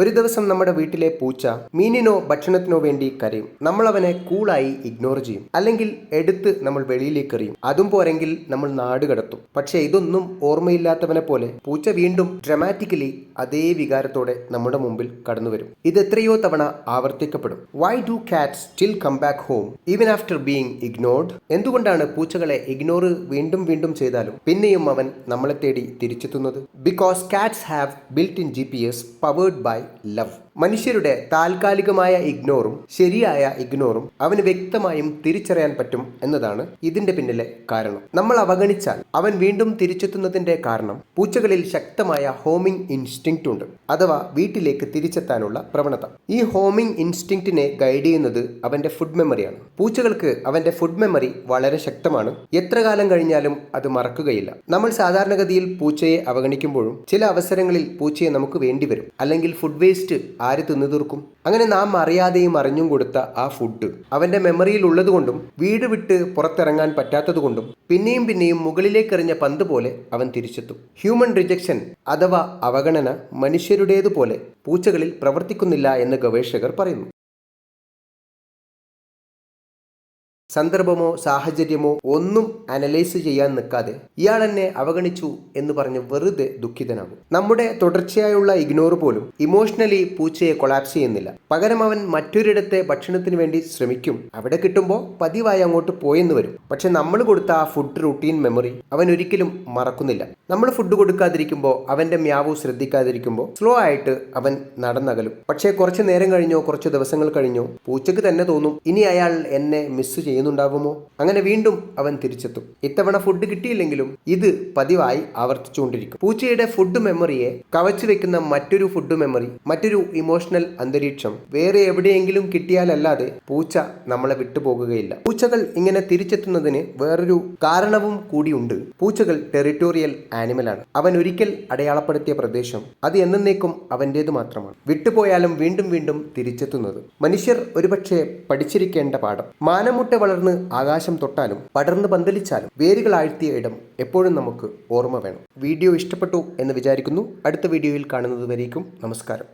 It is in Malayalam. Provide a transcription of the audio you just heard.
ഒരു ദിവസം നമ്മുടെ വീട്ടിലെ പൂച്ച മീനിനോ ഭക്ഷണത്തിനോ വേണ്ടി കരയും. നമ്മൾ അവനെ കൂളായി ഇഗ്നോർ ചെയ്യും. അല്ലെങ്കിൽ എടുത്ത് നമ്മൾ വെളിയിലേക്ക് എറിയും. അതും പോരെങ്കിൽ നമ്മൾ നാട് കടത്തും. പക്ഷേ ഇതൊന്നും ഓർമ്മയില്ലാത്തവനെ പോലെ പൂച്ച വീണ്ടും ഡ്രമാറ്റിക്കലി അതേ വികാരത്തോടെ നമ്മുടെ മുമ്പിൽ കടന്നു വരും ഇത് എത്രയോ തവണ ആവർത്തിക്കപ്പെടും. Why do cat still come back home even after being ignored എന്തുകൊണ്ടാണ് പൂച്ചകളെ ഇഗ്നോർ വീണ്ടും വീണ്ടും ചെയ്താലും പിന്നെയും അവൻ നമ്മളെ തേടി തിരിച്ചെത്തുന്നത്? Because cats have built in G P S powered by love മനുഷ്യരുടെ താൽക്കാലികമായ ഇഗ്നോറും ശരിയായ ഇഗ്നോറും അവന് വ്യക്തമായും തിരിച്ചറിയാൻ പറ്റും എന്നതാണ് ഇതിന്റെ പിന്നിലെ കാരണം. നമ്മൾ അവഗണിച്ചാൽ അവൻ വീണ്ടും തിരിച്ചെത്തുന്നതിന്റെ കാരണം പൂച്ചകളിൽ ശക്തമായ ഹോമിംഗ് ഇൻസ്റ്റിങ്ക്റ്റ് ഉണ്ട് അഥവാ വീട്ടിലേക്ക് തിരിച്ചെത്താനുള്ള പ്രവണത. ഈ ഹോമിംഗ് ഇൻസ്റ്റിങ്ക്റ്റിനെ ഗൈഡ് ചെയ്യുന്നത് അവന്റെ ഫുഡ് മെമ്മറിയാണ്. പൂച്ചകൾക്ക് അവന്റെ ഫുഡ് മെമ്മറി വളരെ ശക്തമാണ്. എത്ര കാലം കഴിഞ്ഞാലും അത് മറക്കുകയില്ല. നമ്മൾ സാധാരണഗതിയിൽ പൂച്ചയെ അവഗണിക്കുമ്പോഴും ചില അവസരങ്ങളിൽ പൂച്ചയെ നമുക്ക് വേണ്ടിവരും. അല്ലെങ്കിൽ ഫുഡ് വേസ്റ്റ് ആര് തിന്നു തീർക്കും? അങ്ങനെ നാം അറിയാതെയും അറിഞ്ഞും കൊടുത്ത ആ ഫുഡ് അവന്റെ മെമ്മറിയിൽ ഉള്ളതുകൊണ്ടും വീട് വിട്ട് പുറത്തിറങ്ങാൻ പറ്റാത്തതുകൊണ്ടും പിന്നെയും പിന്നെയും മുകളിലേക്ക് എറിഞ്ഞ പന്ത് പോലെ അവൻ തിരിച്ചെത്തും. ഹ്യൂമൻ റിജക്ഷൻ അഥവാ അവഗണന മനുഷ്യരുടേതുപോലെ പൂച്ചകളിൽ പ്രവർത്തിക്കുന്നില്ല എന്ന് ഗവേഷകർ പറയുന്നു. സന്ദർഭമോ സാഹചര്യമോ ഒന്നും അനലൈസ് ചെയ്യാൻ നിൽക്കാതെ ഇയാൾ എന്നെ അവഗണിച്ചു എന്ന് പറഞ്ഞ് വെറുതെ ദുഃഖിതനാകും. നമ്മുടെ തുടർച്ചയായുള്ള ഇഗ്നോർ പോലും ഇമോഷണലി പൂച്ചയെ കൊളാപ്സ് ചെയ്യുന്നില്ല. പകരം അവൻ മറ്റൊരിടത്തെ ഭക്ഷണത്തിന് വേണ്ടി ശ്രമിക്കും. അവിടെ കിട്ടുമ്പോൾ പതിവായി അങ്ങോട്ട് പോയെന്ന് വരും. പക്ഷെ നമ്മൾ കൊടുത്ത ആ ഫുഡ് റൂട്ടീൻ മെമ്മറി അവൻ ഒരിക്കലും മറക്കുന്നില്ല. നമ്മൾ ഫുഡ് കൊടുക്കാതിരിക്കുമ്പോൾ അവന്റെ മ്യാവു ശ്രദ്ധിക്കാതിരിക്കുമ്പോൾ സ്ലോ ആയിട്ട് അവൻ നടന്നകലും. പക്ഷേ കുറച്ച് നേരം കഴിഞ്ഞോ കുറച്ച് ദിവസങ്ങൾ കഴിഞ്ഞോ പൂച്ചയ്ക്ക് തന്നെ തോന്നും ഇനി അയാൾ എന്നെ മിസ് ചെയ്യുന്നുണ്ടാകുമോ? അങ്ങനെ വീണ്ടും അവൻ തിരിച്ചെത്തും. ഇത്തവണ ഫുഡ് കിട്ടിയില്ലെങ്കിലും ഇത് പതിവായി ആവർത്തിച്ചുകൊണ്ടിരിക്കും. പൂച്ചയുടെ ഫുഡ് മെമ്മറിയെ കവച്ചു വെക്കുന്ന മറ്റൊരു ഫുഡ് മെമ്മറി മറ്റൊരു ഇമോഷണൽ അന്തരീക്ഷം വേറെ എവിടെയെങ്കിലും കിട്ടിയാലല്ലാതെ പൂച്ച നമ്മളെ വിട്ടുപോകുകയില്ല. പൂച്ചകൾ ഇങ്ങനെ തിരിച്ചെത്തുന്നതിന് വേറൊരു കാരണവും കൂടിയുണ്ട് പൂച്ചകൾ ടെറിട്ടോറിയൽ ആനിമലാണ് അവൻ ഒരിക്കൽ അടയാളപ്പെടുത്തിയ പ്രദേശം അത് എന്നേക്കും അവന്റേത് മാത്രമാണ്. വിട്ടുപോയാലും വീണ്ടും വീണ്ടും തിരിച്ചെത്തുന്നത്. മനുഷ്യർ ഒരുപക്ഷെ പഠിച്ചിരിക്കേണ്ട പാഠം. മാനമുട്ട വളർന്ന് ആകാശം തൊട്ടാലും പടർന്ന് പന്തലിച്ചാലും വേരുകൾ ആഴ്ത്തിയ ഇടം എപ്പോഴും നമുക്ക് ഓർമ്മ വേണം. വീഡിയോ ഇഷ്ടപ്പെട്ടു എന്ന് വിചാരിക്കുന്നു. അടുത്ത വീഡിയോയിൽ കാണുന്നത് വരേക്കും നമസ്കാരം.